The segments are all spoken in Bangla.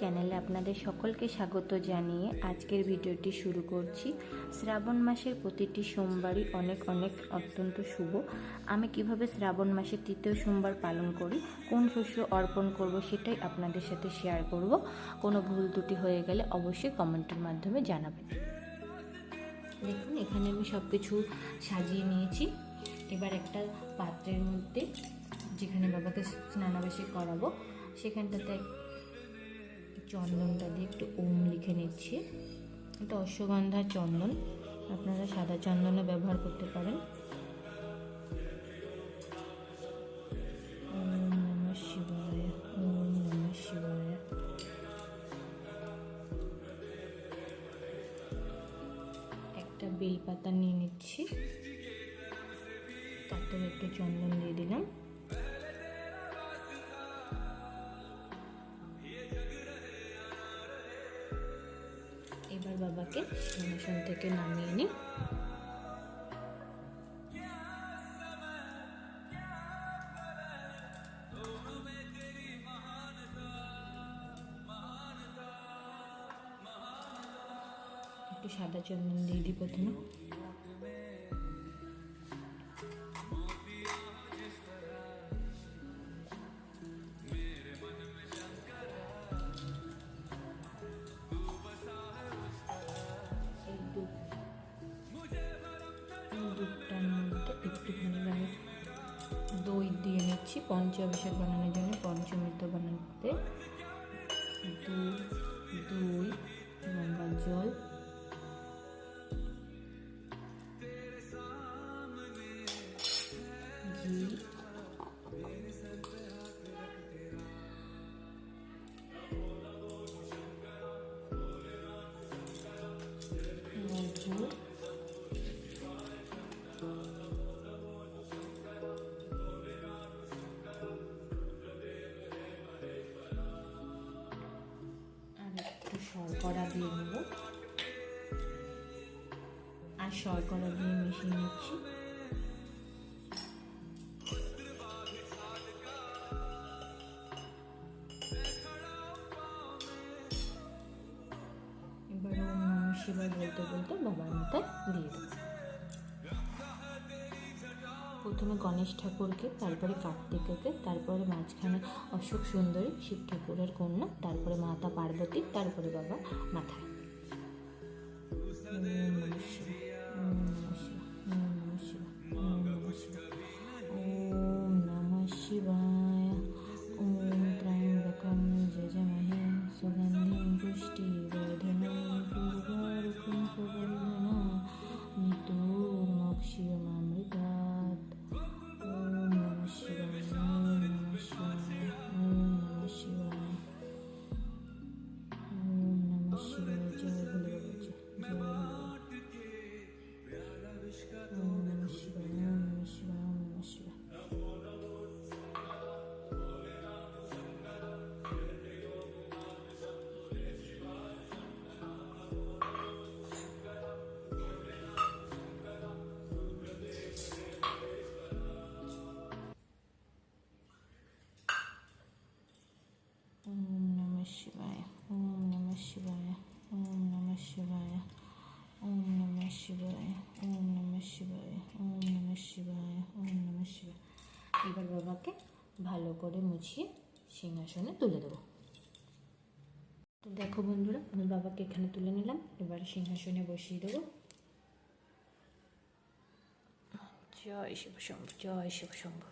চ্যানেলে আপনাদের সকলকে স্বাগত জানিয়ে আজকের ভিডিওটি শুরু করছি। শ্রাবণ মাসের প্রতিটি সোমবারই অনেক অনেক অত্যন্ত শুভ। আমি কীভাবে শ্রাবণ মাসের তৃতীয় সোমবার পালন করি, কোন শস্য অর্পণ করব সেটাই আপনাদের সাথে শেয়ার করব। কোনো ভুল ত্রুটি হয়ে গেলে অবশ্যই কমেন্টের মাধ্যমে জানাবেন। দেখুন, এখানে আমি সব কিছু সাজিয়ে নিয়েছি। এবার একটা পাত্রের মধ্যে যেখানে বাবাকে স্নানাবেশি করাবো, সেখানটাতে চন্দনটা দিয়ে একটু ওম লিখে নিচ্ছি। এটা অশ্বগন্ধা চন্দন। আপনারা সাদা চন্দনও ব্যবহার করতে পারেন। একটা বেলপাতা নিয়ে নিচ্ছি। তাতেও একটু চন্দন দিয়ে দিলাম। সিংহাসন থেকে নামিয়ে নিই। একটু সাদা চন্দন দিয়ে দিই প্রথমে পঞ্চাভিষেক বানানোর জন্য পঞ্চমৃত বানাতে দুই গঙ্গার জল। ঘি। শর্করা দিয়ে নেব। আর শর্করা দিয়ে মিশিয়ে নিচ্ছি। এবার শিবার বলতে বলতে বাবার মতো দিয়ে দেবো। প্রথমে গণেশ ঠাকুরকে, তারপরে কার্তিককে, তারপরে মাঝখানে অশোক সুন্দরী, শিব ঠাকুরের কন্যা, তারপরে মাতা পার্বতী, তারপরে বাবা মাথায়। ভালো করে মুছিয়ে সিংহাসনে তুলে দেবো। তো দেখো বন্ধুরা আমি বাবাকে এখানে তুলে নিলাম। এবার সিংহাসনে বসিয়ে দেবো। জয় শিব শম্ভু, জয় শিব শম্ভু।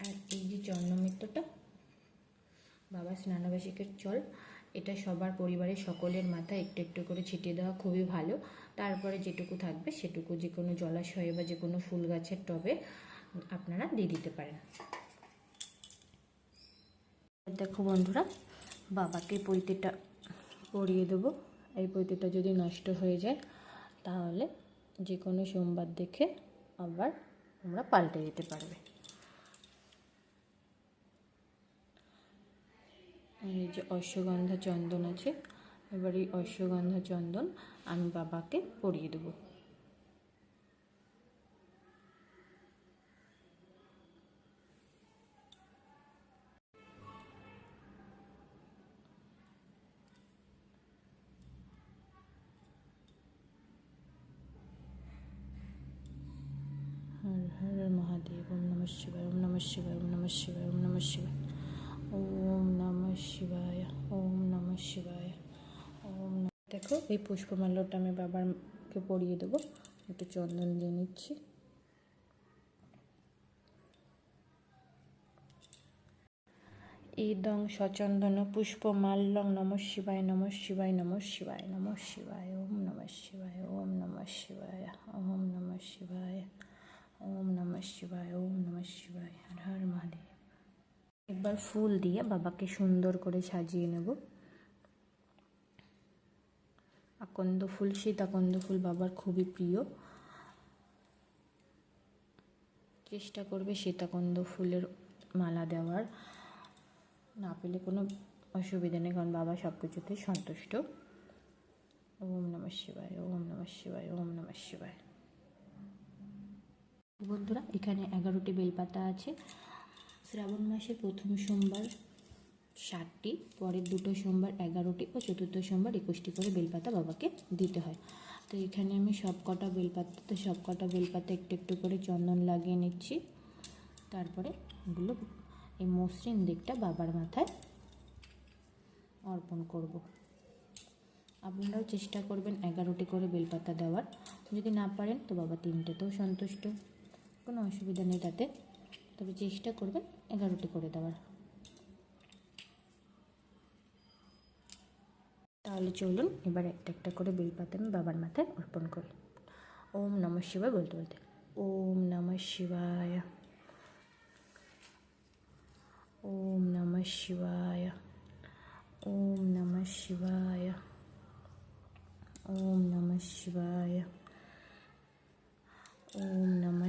আর এই যে চন্দ্রমিত্রটা বাবা স্নানাবাসিকের জল এটা সবার পরিবারের সকলের মাথায় একটু একটু করে ছিটিয়ে দেওয়া খুবই ভালো। তারপরে যেটুকু থাকবে সেটুকু যে কোনো জলাশয়ে বা যে কোনো ফুল গাছের টবে আপনারা দিয়ে দিতে পারেন। দেখো বন্ধুরা, বাবাকে পৈতেটা পরিয়ে দেবো। এই পৈতেটা যদি নষ্ট হয়ে যায়, তাহলে যে কোনো সোমবার দেখে আবার তোমরা পাল্টে দিতে পারবে। এই যে অশ্বগন্ধা চন্দন আছে, এবার এই অশ্বগন্ধা চন্দন আমি বাবাকে পরিয়ে দেবো। শিবায় ওম নম শিবায় ওম নম শিবায় ওম নম শিবায় ওম নম শিবায় ওম দেখো এই পুষ্পমাল্যটা আমি বাবারকে পরিয়ে দেবো। একটু চন্দন দিয়ে নিচ্ছি। ইদং সচন্দন পুষ্পমাল্যং নম শিবায় নম শিবায় নম শিবায় নম শিবায়, ওম নম শিবায়, ওম নম শিবায়, ওম নম শিবায়। ওম নম শিবায়, ওম নম শিবায়, হর হর মহাদেব। একবার ফুল দিয়ে বাবাকে সুন্দর করে সাজিয়ে নেব। আকন্দ ফুল, সীতাকন্দ ফুল বাবার খুবই প্রিয়। চেষ্টা করবে সীতাকন্দ ফুলের মালা দেওয়ার। না পেলে কোনো অসুবিধা নেই, কারণ বাবা সব কিছুতে সন্তুষ্ট। ওম নম শিবায়, ওম নম শিবায়, ওম নম শিবায়। বন্ধুরা, এখানে এগারোটি বেলপাতা আছে। শ্রাবণ মাসের প্রথম সোমবার ষাটটি পরের দুটো সোমবার এগারোটি ও চতুর্থ সোমবার একুশটি করে বেলপাতা বাবাকে দিতে হয়। তো এখানে আমি সব কটা বেলপাতাতে সব কটা বেলপাতা একটু একটু করে চন্দন লাগিয়ে নিচ্ছি। তারপরে এগুলো এই মসৃণ দিকটা বাবার মাথায় অর্পণ করব। আপনারাও চেষ্টা করবেন এগারোটি করে বেলপাতা দেওয়ার। যদি না পারেন, তো বাবা তিনটেতেও সন্তুষ্ট। কোনো অসুবিধা নেই তাতে। তবে চেষ্টা করবেন এগারোটি করে দেওয়ার। তাহলে চলুন, এবার একটা একটা করে বেলপাতা আমি বাবার মাথায় অর্পণ করি। ওম নমঃ শিবায় বলতে বলতে। ওম নমঃ শিবায়। ওম নমঃ শিবায়। ওম নমঃ শিবায়। ওম নমঃ শিবায়। ওম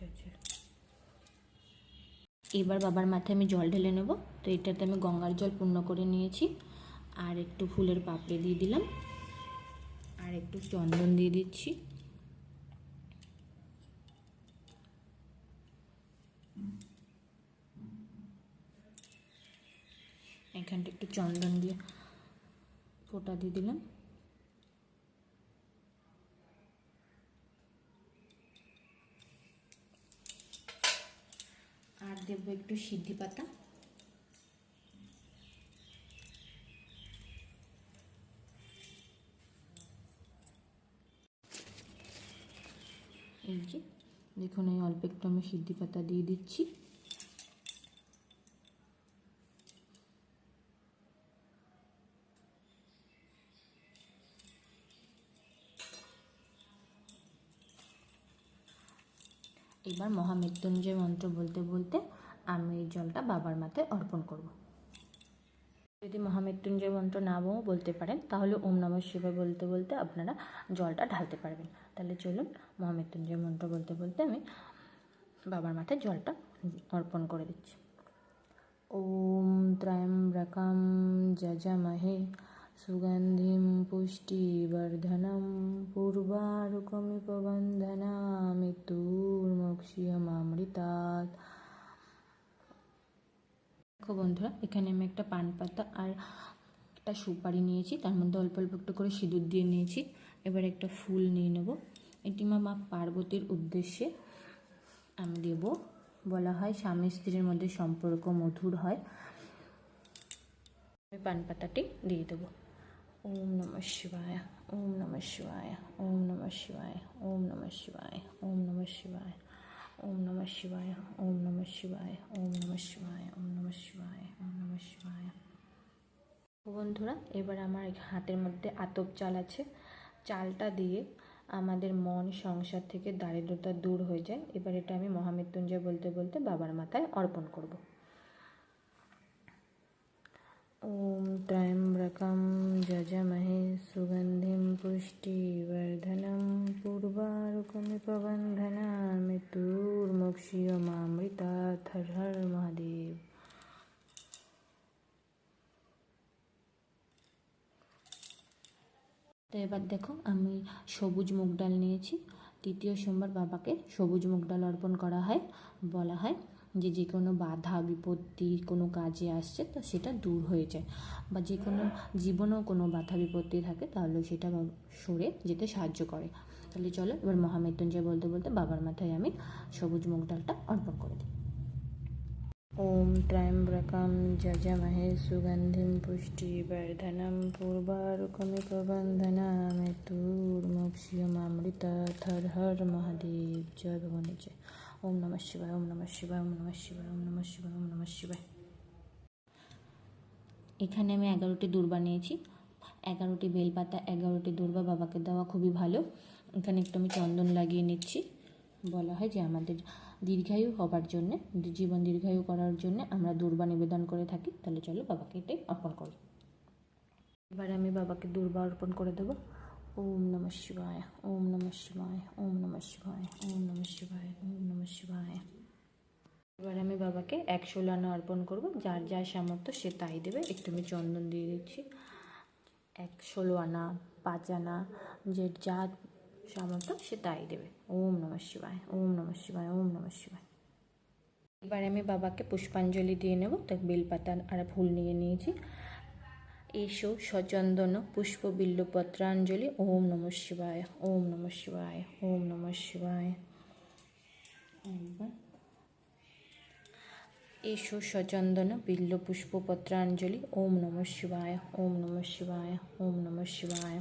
জয় জয় এবার বাবার মাথায় আমি জল ঢেলে নেব। তো এটাতে আমি গঙ্গার জল পূর্ণ করে নিয়েছি। আর একটু ফুলের পাপড়ি দিয়ে দিলাম। আর একটু চন্দন দিয়ে দিচ্ছি। এখানটা একটু চন্দন দিয়ে ফোঁটা দিয়ে দিলাম। আর দেব একটু সিদ্ধি পাতা। এই যে, দেখুন, এই অল্প একটু আমি সিদ্ধি পাতা দিয়ে দিচ্ছি। এবার মহামৃত্যুঞ্জয় মন্ত্র বলতে বলতে আমি জলটা বাবার মাথায় অর্পণ করব। যদি মহামৃত্যুঞ্জয় মন্ত্র না বলতে পারেন, তাহলে ওম নমঃ শিবায় বলতে বলতে আপনারা জলটা ঢালতে পারবেন। তাহলে চলুন মহামৃত্যুঞ্জয় মন্ত্র বলতে বলতে আমি বাবার মাথায় জলটা অর্পণ করে দিচ্ছি। ওম ত্র্যম্বকম যজমহে সুগন্ধিম পুষ্টিবর্ধনম পূর্বারুকমিপ মৃত্যুর্মোক্ষিয়মামৃতাৎ দেখো বন্ধুরা, এখানে আমি একটা পান পাতা আর একটা সুপারি নিয়েছি, তার মধ্যে অল্প অল্প একটু করে সিঁদুর দিয়ে নিয়েছি। এবার একটা ফুল নিয়ে নেব। এটি মা মা পার্বতীর উদ্দেশ্যে আমি দেব। বলা হয়, স্বামী স্ত্রীর মধ্যে সম্পর্ক মধুর হয়। আমি পান পাতাটি দিয়ে দেবো। ওম নমঃ শিবায় ওম নমঃ শিবায় ওম নমঃ শিবায় ওম নমঃ শিবায় ওম নমঃ শিবায় ওম নমঃ শিবায় ওম নমঃ শিবায় ওম নমঃ শিবায় ওম নমঃ শিবায় ওম নমঃ শিবায় বন্ধুরা এবার আমার হাতের মধ্যে আতপ চাল আছে চালটা দিয়ে আমাদের মন সংসার থেকে দারিদ্রতা দূর হয়ে যায় এবার এটা আমি মহামৃত্যুঞ্জয় বলতে বলতে বাবার মাথায় অর্পণ করব ॐ त्र्यम्बकं यजमहे सुगन्धिं पुष्टिवर्धनं पूर्वारुकमिपबन्धना मृत्युर्मुक्षीयमामृतात् हर हर महादेव তো এবার দেখো আমি সবুজ মুগ ডাল নিয়েছি তৃতীয় সোমবার বাবাকে সবুজ মুগ ডাল অর্পণ করা হয় বলা হয় যে যে কোনো বাধা বিপত্তি কোনো কাজে আসছে তো সেটা দূর হয়ে যায় বা যে কোনো জীবনেও কোনো বাধা বিপত্তি থাকে তাহলে সেটা বা- সরে যেতে সাহায্য করে তাহলে চলো এবার মহামৃত্যুঞ্জয় বলতে বলতে বাবার মাথায় আমি সবুজ মুগ ডালটা অর্পণ করে দিই ॐ त्र्यम्बकं जजमहे सुगन्धिं पुष्टिवर्धनं पूर्वारुकमिकबन्धना मृत्युर्मुक्षीयमामृतात् हर हर महादेव জয় ভগবানের জয় ওম নমঃ শিবায়, ওম নমঃ শিবায়, ওম নমঃ শিবায়, ওম নমঃ শিবায়, ওম নমঃ শিবায়। এখানে আমি এগারোটি দূর্বা নিয়েছি এগারোটি বেলপাতা, এগারোটি দূর্বা বাবাকে দেওয়া খুবই ভালো। এখানে একটু আমি চন্দন লাগিয়ে নিচ্ছি। বলা হয় যে আমাদের দীর্ঘায়ু হবার জন্যে, জীবন দীর্ঘায়ু করার জন্যে আমরা দূর্বা নিবেদন করে থাকি। তাহলে চলো বাবাকে এটাই অর্পণ করি। এবারে আমি বাবাকে দূর্বা অর্পণ করে দেবো। ওম নমঃ শিবায় ওম নমঃ শিবায় ওম নমঃ শিবায় ওম নমঃ শিবায় ওম নমঃ শিবায় এবার আমি বাবাকে একশো লানা অর্পণ করব। যার যা সামর্থ্য সে তাই দেবে। একটু আমি চন্দন দিয়ে দিচ্ছি। এক ষোলো আনা পাঁচ আনা, যে যা সামর্থ্য সে তাই দেবে। ওম নমঃ শিবায় ওম নমঃ শিবায় ওম নমঃ শিবায় এবার আমি বাবাকে পুষ্পাঞ্জলি দিয়ে নেব। তাই বেলপাতা আর ফুল নিয়ে নিয়েছি। এসো সচন্দন পুষ্প বিল্লপত্রাঞ্জলি ওম নমঃ শিবায় ওম নমঃ শিবায় ওম নমঃ শিবায় এসো সচন্দন বিল্ল পুষ্পপত্রাঞ্জলি ওম নমঃ শিবায় ওম নমঃ শিবায় ওম নমঃ শিবায়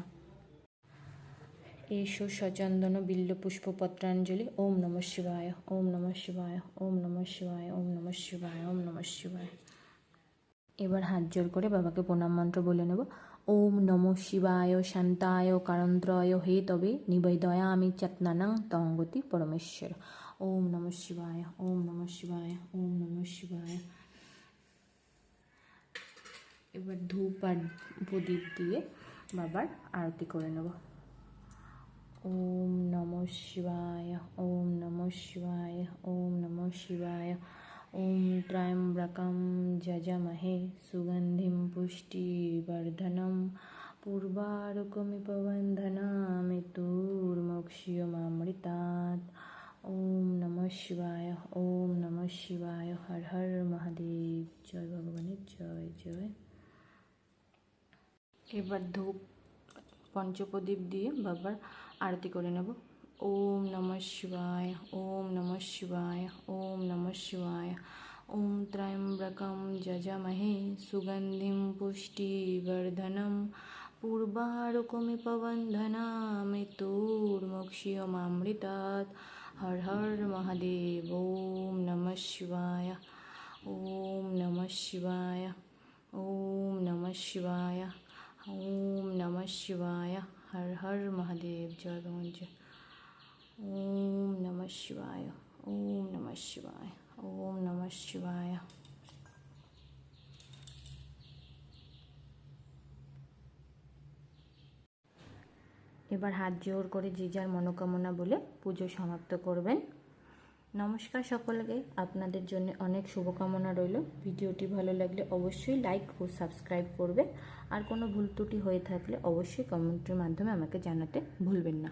এসো সচন্দন বিল্ল পুষ্পপত্রাঞ্জলি ওম নমঃ শিবায় ওম নমঃ শিবায় ওম নমঃ শিবায় ওম নমঃ শিবায় ওম নমঃ শিবায় এবার হাত জোর করে বাবাকে প্রণাম মন্ত্র বলে নেব। ওম নম শিবায়, শান্তায়, কারন্ত্রয়, হে তবে নিবেদয়ামি চত্নানাং তঙ্গতি পরমেশ্বর। ওম নম শিবায়, ওম নম শিবায়, ওম নম শিবায়। এবার ধূপ আর প্রদীপ দিয়ে বাবার আরতি করে নেব। ওম নম শিবায়, ওম নম শিবায়, ওম নম শিবায়। ওম ত্র্যম্বকম যজমহে সুগন্ধিম পুষ্টিবর্ধনম পূর্বারুকমিপবন্ধনামৃতুর্মোক্ষীয়মামৃতাৎ ওম নম শিবায় ওম নম শিবায় হর হর মহাদেব জয় ভগবানের জয় জয় এবার ধূপ, পঞ্চপ্রদীপ দিয়ে বাবার আরতি করে নেব। ওম নমঃ শিবায়, ওম নমঃ শিবায়, ওম নমঃ শিবায়। ওম ত্র্যম্বকম যজমহে সুগন্ধিম পুষ্টিবর্ধনম পূর্বারুকমিপবন্ধনামৃতুর্মোক্ষীয়মামৃতাৎ হর হর মহাদেব, ওম নমঃ শিবায়, ওম নমঃ শিবায়, ওম নমঃ শিবায়, ওম নমঃ শিবায়। হর হর মহাদেব, জয় ভগবান জয় ওম নমঃ শিবায় ওম নমঃ শিবায় ওম নমঃ শিবায় এবার হাত জোর করে যে যার মনোকামনা বলে পুজো সমাপ্ত করবেন। নমস্কার সকলকে। আপনাদের জন্য অনেক শুভকামনা রইল। ভিডিওটি ভালো লাগলে অবশ্যই লাইক ও সাবস্ক্রাইব করবে আর কোনো ভুল ত্রুটি হয়ে থাকলে অবশ্যই কমেন্টের মাধ্যমে আমাকে জানাতে ভুলবেন না।